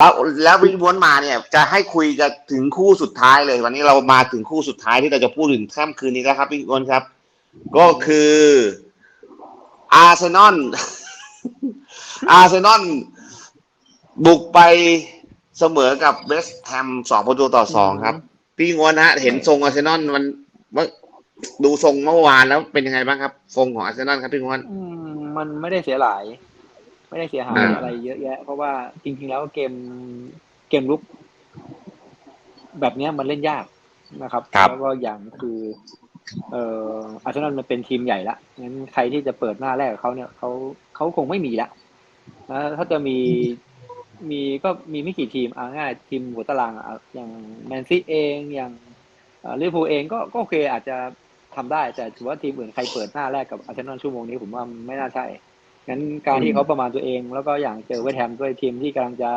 แล้วแล้ววินวนมาเนี่ยจะให้คุยกันถึงคู่สุดท้ายเลย วันนี้เรามาถึงคู่สุดท้ายที่เราจะพูดถึงค่ำคืนนี้แล้วครับพี่วนครับ ก็คืออาร์เซนอลอาร์เซนอลบุกไปเสมอกับเวสต์แฮมสองประตูต่อสองครับ พี่งวนฮะ เห็นทรงอาร์เซนอลมันว่าดูทรงเมื่อวานแล้วเป็นยังไงบ้างครับ ทรงของอาร์เซนอลครับพี่งวนอืมมันไม่ได้เสียหลาย ไม่ได้เสียหายอ่าอะไรเยอะแยะ เพราะว่าจริง ๆ แล้วเกมเกมลุก แบบเนี้ยมันเล่นยากนะครับครับแล้วก็อย่างคือเอ่ออาร์เซนอลมันเป็นทีมใหญ่ละงั้นใครที่จะเปิดหน้าแรกกับเขาเนี่ยเขาเขาคงไม่มีละนะถ้าจะมีมีก็มีไม่กี่ทีมเอาง่ายทีมหัวตารางอะอย่างแมนซีเองอย่างลิเวอร์พูลเองก็ก็โอเคอาจจะทำได้แต่ถือว่าทีมอื่นใครเปิดหน้าแรกกับอาร์เซนอลชั่วโมงนี้ผมว่าไม่น่าใช่ งั้นการที่เขาประมาณตัวเอง แล้วก็อย่างเจอเวสต์แฮมด้วยทีมที่กำลังจะ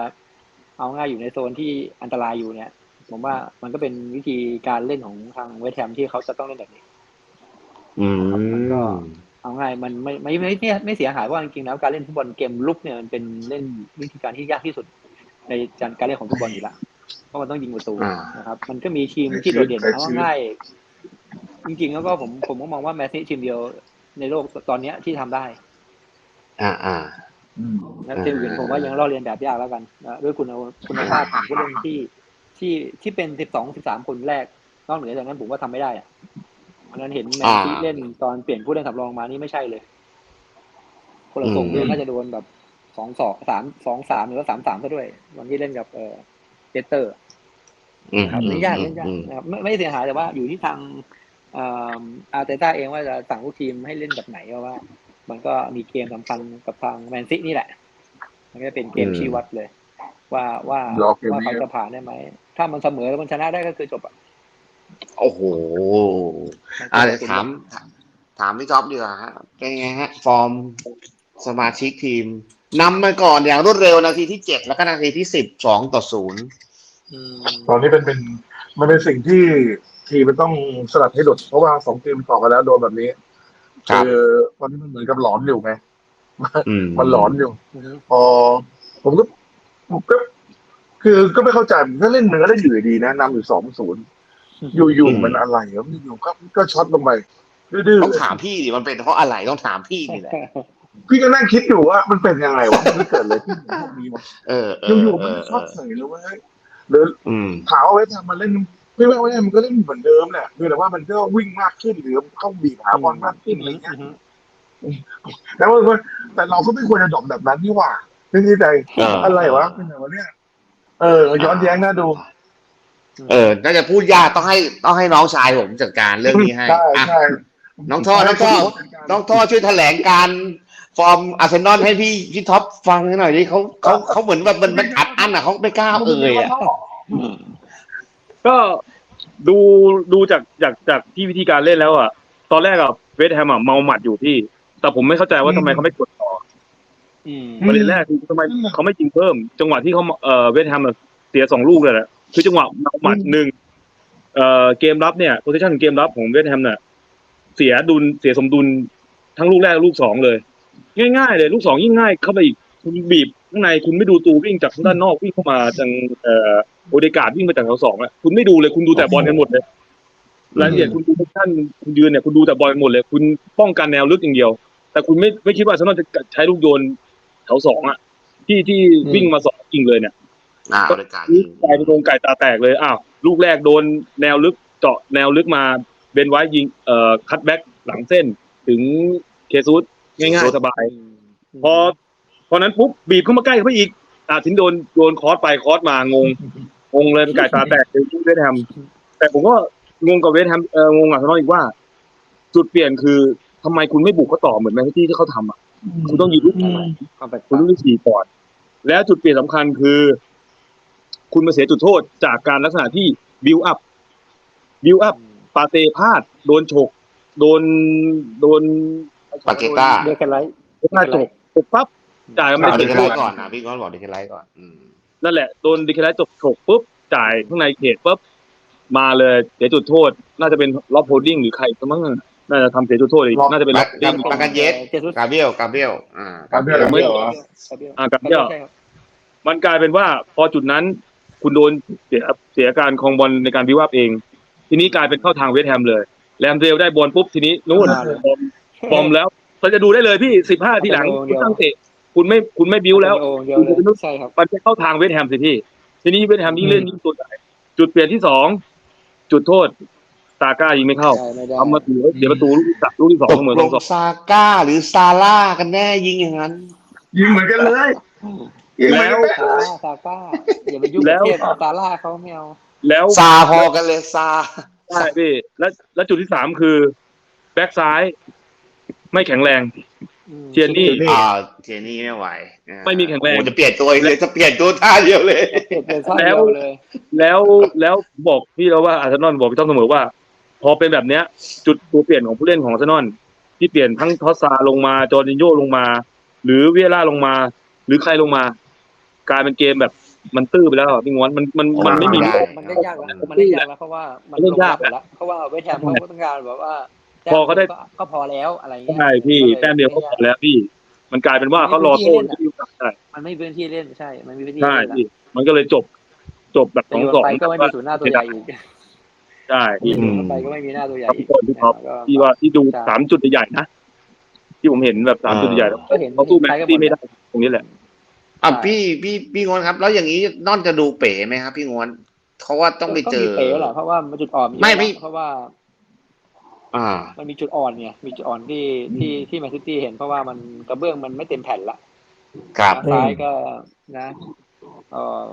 เอาง่ายอยู่ในโซนที่อันตรายอยู่เนี่ย ผมว่ามันก็เป็นวิธีการเล่นของทางเวสต์แฮมที่เขาจะต้องเล่นแบบนี้ อืมันก็มเอาง่ายมันไม่ไม่ไม่ไม่ไม่เสียหายเพราะว่าจริงๆแล้วการเล่นฟุตบอลเกมลุกเนี่ยมันเป็นเล่นวิธีการที่ยากที่สุด ในการเล่นของฟุตบอลอยู่แล้วเพราะมันต้องยิงประตูอ่านะครับ มันก็มีทีมที่โดดเด่นเอาง่ายจริงๆแล้วก็ผมผมก็มองว่าแมนซีทีมเดียวในโลกตอนเนี้ยที่ทำได้ อ่าอ่าอืมนะอ่าทีมอื่นผมว่ายังลอกเรียนแบบยากแล้วกันนะด้วยคุณคุณภาพของผู้เล่นที่ที่ที่เป็นสิบสองสิบสามคนแรก นอกเหนือจากนั้นผมว่าทำไม่ได้อะเพราะฉะนั้นเห็นแมนซีเล่นตอนเปลี่ยนผู้เล่นสำรองมานี่ไม่ใช่เลย คนละส่งเลยน่าจะโดนแบบสองสองสามสองสามหรือว่าสามสามซะด้วย วันที่เล่นกับเออเจสเตอร์อืมครับเล่นยากเล่นยากอืมนะครับไม่ไม่เสียหายแต่ว่าอยู่ที่ทางเอ่ออาร์เตต้าเองว่าจะสั่งลูกทีมให้เล่นแบบไหนเพราะว่า มันก็มีเกมสำคัญกับทางแมนซีนี่แหละ มันก็จะเป็นเกมชี้วัดเลย ว่าว่ารอเกมนี้ว่าเขาจะผ่านได้ไหม ถ้ามันเสมอแล้วมันชนะได้ก็คือจบอะโอ้โหมันก็อ่าจะเดี๋ยวเป็นถาม ถามพี่จ๊อบดีกว่าฮะเป็นไงฮะ ฟอร์มสมาชิกทีมนำมาก่อนอย่างรวดเร็วนาทีที่เจ็ดแล้วก็นาทีที่สิบสองต่อศูนย์อืมตอนนี้เป็นเป็นมันเป็นสิ่งที่ทีมมันต้องสลัดให้หลุดเพราะว่าสองเกมต่อกันแล้วโดนแบบนี้ ครับคือตอนนี้มันเหมือนกับหลอนอยู่ไงอืมมันหลอนอยู่อือฮึพอผมก็ผมก็ คือก็ไม่เข้าใจมันก็เล่นเนื้อเล่นอยู่ดีนะนำอยู่สองศูนย์อยู่ๆมันอะไรวะอยู่ๆก็ก็ช็อตลงไปดื้อต้องถามพี่ดิมันเป็นเพราะอะไรต้องถามพี่นี่แหละๆพี่ก็นั่งคิดอยู่ว่ามันเป็นยังไงวะมันเกิดอะไรขึ้นกับพวกนี้วะเออเอออยู่ๆเอมันอช็อตใส่เลยเว้ยหรืออืมถามว่าไว้ทำมันเล่น ไม่ว่าไว้ทำมันก็เล่นเหมือนเดิมแหละเพียงแต่ว่ามันก็วิ่งมากขึ้นหรือเข้าบีบหาบอลมากขึ้นอะไรเงี้ยอือฮึแล้วมันก็แต่เราก็ไม่ควรจะดรอปแบบนั้นนี่หว่าไม่ใช่ใจเออออะไรวะเป็นไงวะเนี่ยเออ ย้อนแย้งน่าดู เออ น่าจะพูดยากต้องให้ต้องให้น้องชายผมจัดการเรื่องนี้ให้ใช่อะใช่น้องท่อน้องท่อน้องท่อช่วยแถลงการฟอร์มอาร์เซนอลให้พี่พี่ท็อปฟังหน่อยดิเขาเขาเขาเหมือนแบบมันมันอัดอั้นอะเขาไม่กล้าเอ่ยอะก็ ดูดูจากจากจากที่วิธีการเล่นแล้วอะ ตอนแรกอะเวสต์แฮมอะเมาหมัดอยู่พี่ แต่ผมไม่เข้าใจว่าทำไมเขาไม่กดต่ออืม ประเด็นแรกคือทำไมเขาไม่ยิงเพิ่ม จังหวะที่เขาเอ่อเวสต์แฮมอะเสียสองลูกเลยแหละคือจังหวะเมาหมัดหนึ่งเอ่อเกมรับเนี่ยโพซิชันเกมรับของเวสต์แฮมเนี่ยเสียดุลเสียสมดุลทั้งลูกแรกและลูกสองเลย ง่ายๆเลย ลูกสองยิ่งง่ายเข้าไปอีกคุณบีบข้างในคุณไม่ดูตูวิ่งจากทางด้านนอกวิ่งเข้ามาทางเอ่อ โอเดการ์ดวิ่งมาจากแถวสองอะคุณไม่ดูเลยคุณดูแต่บอลกันหมดเลยรายละเอียดคุณดูท่านคุณยืนเนี่ยคุณดูแต่บอลกันหมดเลย คุณป้องกันแนวลึกอย่างเดียว แต่คุณไม่ไม่คิดว่าฉันจะใช้ลูกโยนแถวสองอะที่ที่วิ่งมาสองจริงเลยเนี่ยอ่าบริการกลายเป็นโดนไก่ตาแตกเลยอ้าวลูกแรกโดนแนวลึกเจาะแนวลึกมาเบนไว้ยิงเอ่อคัตแบ็กหลังเส้นถึงเคซุสง่ายๆสบาย พอพอนั้นปุ๊บบีบเข้ามาใกล้เข้าไปอีก อ่าถึงโดนโดนคอร์สไปคอร์สมางงงงเลยเป็นไก่ตาแตกเลยเวสต์แฮมแต่ผมก็งงกับเวสต์แฮมเอองงกับเขาน้อยอีกว่า จุดเปลี่ยนคือทำไมคุณไม่บุกเขาต่อเหมือนแมนซิตี้ที่เขาทำอะคุณต้องยิงลูกใหม่ความแปลกคุณลูกที่สี่ก่อน แล้วจุดเปลี่ยนสำคัญคือ คุณมาเสียจุดโทษจากการลักษณะที่บิวอัพบิวอัพปาเตพลาดโดนฉกโดนโดนปาเกต้าเรียกกันไรพลาดฉกฉกปั๊บ จ่ายมาเอาไม่ดิถึเคงไลโทษท์ก่อนนะพี่ก้อนบอกดิเคไลท์ก่อนอืมนั่นแหละโดนดิเคไลท์จบฉกปุ๊บจ่ายข้างในเขตปุ๊บมาเลยเสียจุดโทษ น่าจะเป็นล็อบโฮดดิ้งหรือใครก็มั้งน่าจะทำเสียจุดโทษอีกน่าจะเป็นล็อบโฮดดิ้งปากันเยสเจสุสกาเบียลกาเบียลอ่าการเบี้ยไม่เหรออ่ากับเบี้ยใช่ครับมันกลายเป็นว่าพอจุดนั้น คุณโดนเสียเสียการครองบอลในการวิวาบเอง ทีนี้กลายเป็นเข้าทางเวสต์แฮมเลยแรมเดลได้บอลปุ๊บทีนี้นู่นอ่าเลยบอมบอมแล้วเราจะดูได้เลยพี่สิบห้าทีหลังโอ้โหเดี๋คุยวณตั้งเตะ คุณไม่คุณไม่บิ้วแล้วโอ้เดียวเลยใช่ครับมันจะเข้าทางเวสต์แฮมสิพี่ ทีนี้เวสต์แฮมยิ่งเล่นยิ่งตัวใหญ่จุดเปลี่ยนที่สองจุดโทษตาก้ายิงไม่เข้าได้ไม่ได้ทำมาถือเสียประตูลูกที่สามลูกที่สองตกเสมอลสองงสองซาก้าหรือซาร่ากันแน่ยิงอย่างนั้น ยิงเหมือนกันเลยยิงเหมือนกันซาร่าซาก้าอย่าไปยุ่งกับเทพซาร่าเขาไม่เอาแล้วซาพอกันเลยซาใช่พี่แล้วแล้วจุดที่สามคือ แบ็กซ้าย ไม่แข็งแรงอืม เทียนนี่ อ่าเจนี่ไม่ไหวอ่าไม่มีแข็งแรง โอ้จะเปลี่ยนตัวอีกเลยจะเปลี่ยนตัวท่าเดียวเลย เปลี่ยนเป็นซาเดียวเลย แล้วแล้วบอกพี่แล้วว่าอาร์เซนอลบอกพี่ต้องเสมอว่า พอเป็นแบบเนี้ย จุดตัวเปลี่ยนของผู้เล่นของอาร์เซนอลที่เปลี่ยนทั้งทอสซาลงมาจอร์ดินโยลงมา หรือเวียร่าลงมา หรือใครลงมา กลายเป็นเกมแบบมันตื้อไปแล้วอะพี่งวนมันมันมันไม่มีได้มันได้ยากแล้วมันได้ยากแล้วเพราะว่ามันเล่ลนงยากมาหมดแล้วเพราะว่าเวทแฮมเขาก็ต้องการแบบว่า พอเขาได้ก็ก็พอแล้วอะไรเงี้ยใช่พี่แต้มเดียวก็พอแล้วพี่ มันกลายเป็นว่าเขารอโต้ที่ใช่มันไม่มีพื้นที่เล่นใช่ มันมีพื้นที่ใช่เล่นแล้วพี่มันก็เลยจบ จบแบบสแต่องโยนสองไปก็ไม่มีศูนย์หน้าตัวใหญ่อีกใช่พี่อืมโยนไปก็ไม่มีหน้าตัวใหญ่ครับอีกพี่ท็อปก็ที่ว่าที่ดูใช่สามจุดใหญ่ๆนะที่ผมเห็นแบบสามจุดใหญ่ๆแล้วก็เห็นเขาสู้แมนใช้กันหซี่มไม่ดได้ตรงนี้แหละอะพี่พี่พี่งวนครับ แล้วอย่างนี้นอนจะดูเป๋ไหมครับ พี่งวนเขาว่าต้องไปเจอก็มีเป๋แหละเพราะว่ามันจุดอ่อนไม่ไม่เพราะว่า อ่า มันมีจุดอ่อนเนี่ยมีจุดอ่อนที่ที่ที่แมนซิตี้เห็นเพราะว่ามันกระเบื้องมันไม่เต็มแผ่นละครับซ้ายก็นะเออ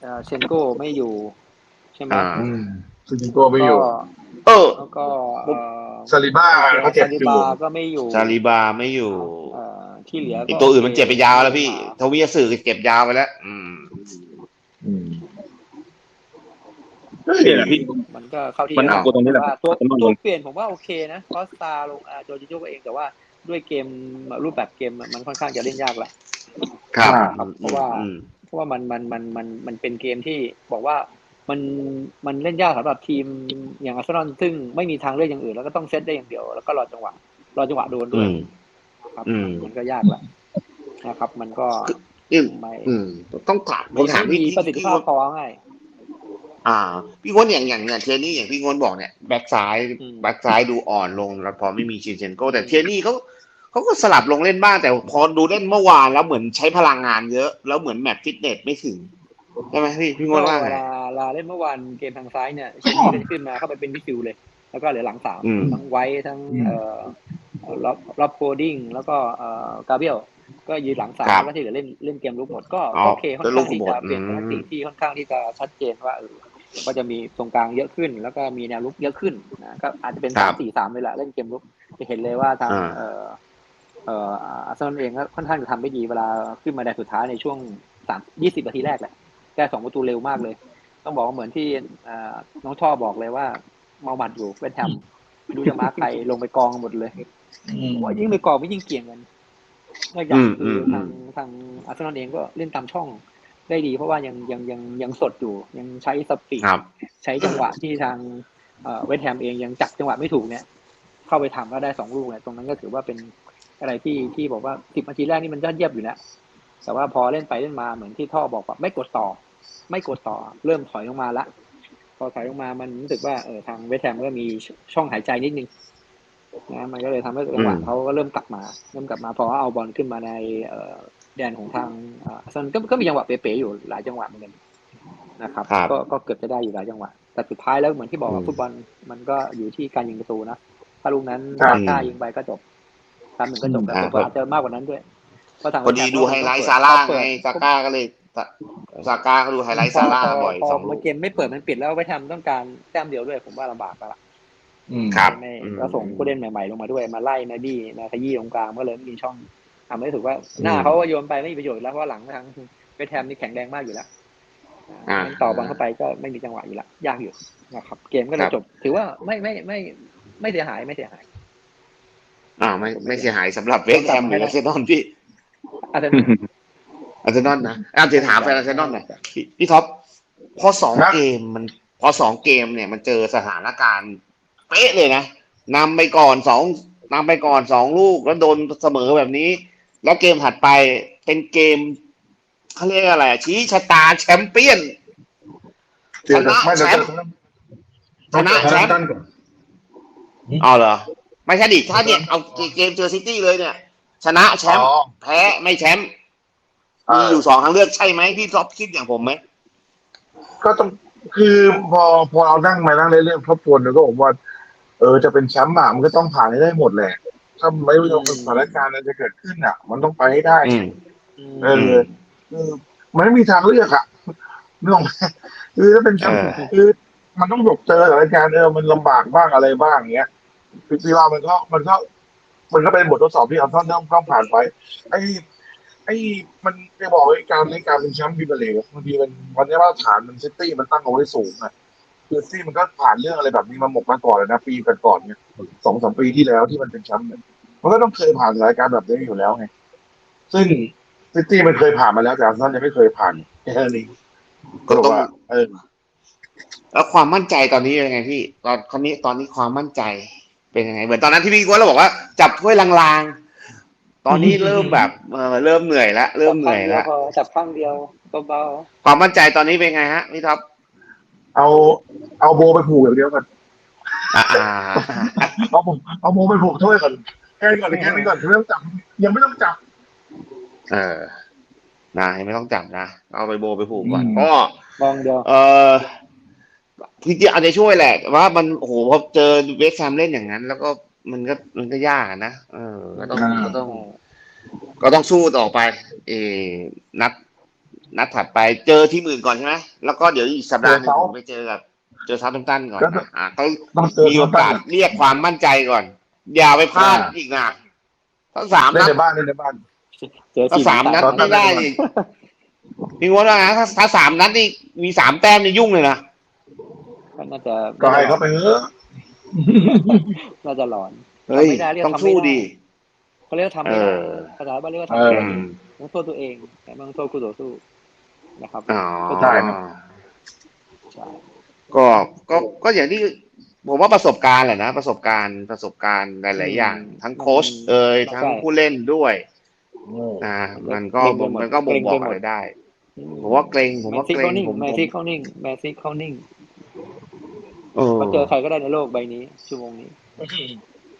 เอ่อเชนโก้ไม่อยู่ ใช่ไหมอ่าอืมซูจิโก้ไม่อยู่ก็เออแล้วก็เอ่อซาลิบ้าก็เจ็บซาลิอยู่บาก็ไม่อยู่ซาลิบาไม่อยู่เอ่อที่เหลือไอตัวอื่นมันเจ็บไปยาวแล้วพี่ทวีสื่อเจ็บยาวไปแล้ว อืมอืมนี่แหละพี่มัน ก็เข้าที่มันหนักกว่าตรงนี้แหละว่าตัวมันหนักตัวเปลี่ยนผมว่าโอเคนะคอสตาลงอ่าโจจิโจก็เองแต่ว่าด้วยเกมรูปแบบเกมมันค่อนข้างจะเล่นยากแหละครับเพราะว่าอืมเพราะว่ามันมันมันมันมันเป็นเกมที่บอกว่ามันมันเล่นยากสำหรับทีมอย่างอาร์เซนอลซึ่งไม่มีทางเลือกอย่างอื่น แล้วก็ต้องเซตได้อย่างเดียวแล้วก็รอจังหวะรอจังหวะโดนด้อืวยมครับอืมมันก็ยากแหละนะครับ มันก็นี่ไม่อืมต้องถามผมถามไม่พี่มีประสิทธิพี่ภาพงวนพอง่าย อ่า พี่งวนอย่างอย่างเนี่ยเทียนี่อย่างพี่งวนบอกเนี่ยแบ็กซ้ายอืมแบ็กซ้ายดูอ่อนลงแล้วพอไม่มีชินเชนโกแต่เทียนี่เขาเขาก็สลับลงเล่นบ้างแต่พอดูเล่นเมื่อวานแล้วเหมือนใช้พลังงานเยอะ แล้วเหมือนแมตช์ฟิตเนสไม่ถึงใช่ไหมพี่พี่งวนว่าเวไงลาเวลาเล่นเมื่อวานเกมทางซ้ายเนี่ยเชนนี่ก็จะขึ้นมาเข้าไปเป็นมิดฟิลด์เลย แล้วก็เหลือหลังสามอืมทั้งไว้ทั้งเอ่อล็อบล็อบโคดิ้งแล้วก็เอ่อกาเบียลก็ยืนหลังสามครับแล้วที่เหลือเล่นเล่นเกมลุกหมดก็อ๋อโอเคค่อนข้างที่เล่นลูกหมจะดเปลี่ยนอืมแทคติกที่ค่อนข้างที่จะชัดเจนว่าเออ ก็จะมีตรงกลางเยอะขึ้น แล้วก็มีแนวลุกเยอะขึ้นนะก็อาจจะเป็นครัสามบสี่สามเลยแหละเล่นเกมลุกจะเห็นเลยว่าทางอ่าเอ่อเอ่ออาร์เซนอลเองก็ค่อนข้างจะทำได้ดีเวลาขึ้นมาในสุดท้ายในช่วงสามยี่สิบนาทีแรกแหละแก้สองประตูเร็วมากเลย ต้องบอกว่าเหมือนที่เอ่อน้องท่อบอกเลยว่าเมาหมัดอยู่เวสต์แฮมไม่รู้จะมาร์คใครลงไปกองหมดเลยว่ายิ่งไปกองไม่ยิ่งเกี่ยงกันนอกจากอืมคืออืทางมทางอาร์เซนอลเองก็เล่นตามช่อง ได้ดี เพราะว่ายังยังยังยังสดอยู่ ยังใช้สปีดครับใช้จังหวะที่ทางเอ่อเวสต์แฮมเองยังจับจังหวะไม่ถูกเนี่ย เข้าไปทำแล้วได้สองลูกเนี่ยตรงนั้นก็ถือว่าเป็นอะไรที่ที่บอกว่าสิบนาทีแรกนี่มันยอดเยี่ยมอยู่แล้วแต่ว่าพอเล่นไปเล่นมาเหมือนที่ท่อบอกว่าไม่กดต่อ ไม่กดต่อ เริ่มถอยลงมาละพอถอยลงมามันรู้สึกว่าเออทางเวสต์แฮมก็มีช่องหายใจนิดนึงนะมันก็เลยทำให้จังหวะอืมเขาก็เริ่มกลับมา เริ่มกลับมาพอเอาบอลขึ้นมาในเอ่อ แดนของทางอาร์เซนอลก็ก็มีจังหวะเป๋ๆอยู่หลายจังหวะเหมือนกันนะครับครับ ก็ก็เกือบจะได้อยู่หลายจังหวะแต่สุดท้ายแล้วเหมือนที่บอกว่าอืมฟุตบอลมันก็อยู่ที่การยิงประตูนะถ้าลูกนั้นครับกล้ายิงไปก็จบตามหนึ่งก็จบแต่อ่าตัวอาจจะมากกว่านั้นด้วยเพราะทางพอดีดูไฮไลท์ซาร่าไงซาก้าก็เลยซาก้าก็ดูไฮไลท์ซาร่าบ่อยพสองพลูเกมไม่เปิดมันปิดแล้วไปทำต้องการแต้มเดียวด้วยผมว่าลำบากแล้วล่ะอืมครับไม่อืมแล้วส่งผู้เล่นใหม่ๆลงมาด้วยมาไล่มาบี้มาขยี้ตรงกลางก็เลยไม่มีช่อง ทำให้ถือว่าหน้าเขาก็โยนไปไม่มีประโยชน์แล้วเพราะว่าหลังทางเวทแฮมนี่แข็งแรงมากอยู่แล้วอ่างั้นต่อบอลเข้าไปก็ไม่มีจังหวะอยู่ละยากอยู่นะครับ เกมก็เลคยรับจบ ถือว่าไม่ไม่ไม่ไม่เสียหายไม่เสียหาย อ่าไม่ไม่เสียหายสำหรับเวสต์แฮมหรืออาร์เซนอลพี่อาจจะอาร์เซนอลนะอาร์เซนถามแฟนอาร์เซนอลหน่อยพี่พี่ท็อปพอสองครับเกมมัน พอสองเกมเนี่ยมันเจอสถานการณ์เป๊ะเลยนะนำไปก่อนสองนำไปก่อนสองลูกแล้วโดนเสมอแบบนี้ แล้วเกมถัดไปเป็นเกมเขาเรียกอะไรอะชี้ชะตาแชมเปี้ยนเจอแต่ไม่ชเดี๋ยวนะเจอชนะชแชนะมป์กันก่อนเอาเหรอ ไม่ใช่ดิถ้าเนี่ยเอาเกมเจอซิตี้เลยเนี่ย ชนะแชมป์อ๋อ แพ้ไม่แชมป์อ่ามีมีอยู่สองทางเลือกใช่ไหมพี่ท็อปคิดอย่างผมไหมก็ต้องคือพอพอเรานั่งมานั่งเรื่อยๆทบทวนแล้วก็ผมว่า เออจะเป็นแชมป์อะมันก็ต้องผ่านให้ได้หมดแหละ ถ้าไม่ว่าสถานการณ์อะไรจะเกิดขึ้นอะ มันต้องไปให้ได้อืมเออคือมันไม่มีทางเลือกอะนึกออกไหมคือถ้าเป็นแชมป์เออคือมันต้องหลบเจอสถานการณ์เออมันลำบากบ้างอะไรบ้างเงี้ยคือซีว่ามันก็มันก็มันก็เป็นบททดสอบที่เราต้องต้องต้องผ่านไป ไอ้ไอ้มันจะบอกว่าการในการเป็นแชมป์พรีเมียร์ลีกบางทีมันวันนี้มาตรฐานมันซิตี้มันตั้งเอาไว้สูงอะ คือซิตี้มันก็ผ่านเรื่องอะไรแบบนี้มาหมกมาก่อนเลยนะปีก่อนๆเนี่ยสองสามปีที่แล้วที่มันเป็นแชมป์เนี่ยมันก็ต้องเคยผ่านรายการแบบนี้อยู่แล้วไงซึ่งซิตี้มันเคยผ่านมาแล้วแต่อาร์เซนอลยังไม่เคยผ่านแค่นั้นเองก็ต้องว่าเออแล้วความมั่นใจตอนนี้เป็นยังไงพี่ตอนคนนี้ตอนนี้ความมั่นใจเป็นยังไง เหมือนตอนนั้นที่พี่กวนเราบอกว่า จับถ้วยลางๆ ตอนนี้เริ่มแบบเออเริ่มเหนื่อยแล้วเริ่มเหนื่อยแล้วพอจับข้างเดียวเบาความมั่นใจตอนนี้เป็นไงฮะพี่ท็อป เอา เอาโบไปผูกอย่างเดียวก่อนอ่าอ่าเอาผมเอาโบไปผูกถ้วยก่อนแค่นี้ก่อนแค่นี้ก่อนไม่ต้องจับ ยังไม่ต้องจับ เออนะไม่ต้องจับนะ เอาไปโบไปผูกก่อนอืม ก็ๆมองเดียวเออจริงๆอาจจะช่วยแหละแต่ว่ามันโอ้โหพอเจอเวสต์แฮมเล่นอย่างนั้น แล้วก็มันก็มันก็ยากอะนะเออก็ต้องอ่าก็ต้อง ก็ต้องสู้ต่อไป เออนัด นัดถัดไปเจอที่หมื่นก่อนใช่ไหมแล้วก็เดี๋ยวอีกสัปดาห์หนึงผมไปเจอกับเจอซาร์ตัมตันก่อนนะอ่าต้องต้องเจอมีโอกาสเรียกความมั่นใจก่อน อย่าไปพลาดอีกนะทั้งสามเล่นนัดในบ้านเล่นในบ้าน เจอถ้าทีมสามนัดตอนนั้นไม่ได้อีกพี่ว่านะถ้าถ้าสามนัดนี่มีสามแต้มนี่ยุ่งเลยนะก็น่าจะก็ให้เขาไปเถอะน่าจะหลอน เฮ้ย ทำไม่ได้เรียกต้องทำไม่สู้ได้ ดี เขาเรียกว่าทำไม่ได้เออ ภาษาบ้านเรียกว่าเอทำไม่อได้ต้องโทษตัวเองแต่ไม่ต้องโทษคู่ต่อสู้ นะครับอ๋อใช่ครับใช่ก็ก็ก็อย่างที่ผมว่าประสบการณ์แหละนะประสบการณ์ประสบการณ์หลาย ๆ อย่าง ทั้งโค้ชเอ่ยทั้งผู้เล่นด้วยนะมันก็มันก็บ่งบอกอะไรได้ ผมว่าเกรงผมว่าแมนซีเกรเขางนิ่งผมแมนซีเขานิ่งแมนซีเขานิ่งเออเขาเจอใครก็ได้ในโลกใบนี้ชั่วโมงนี้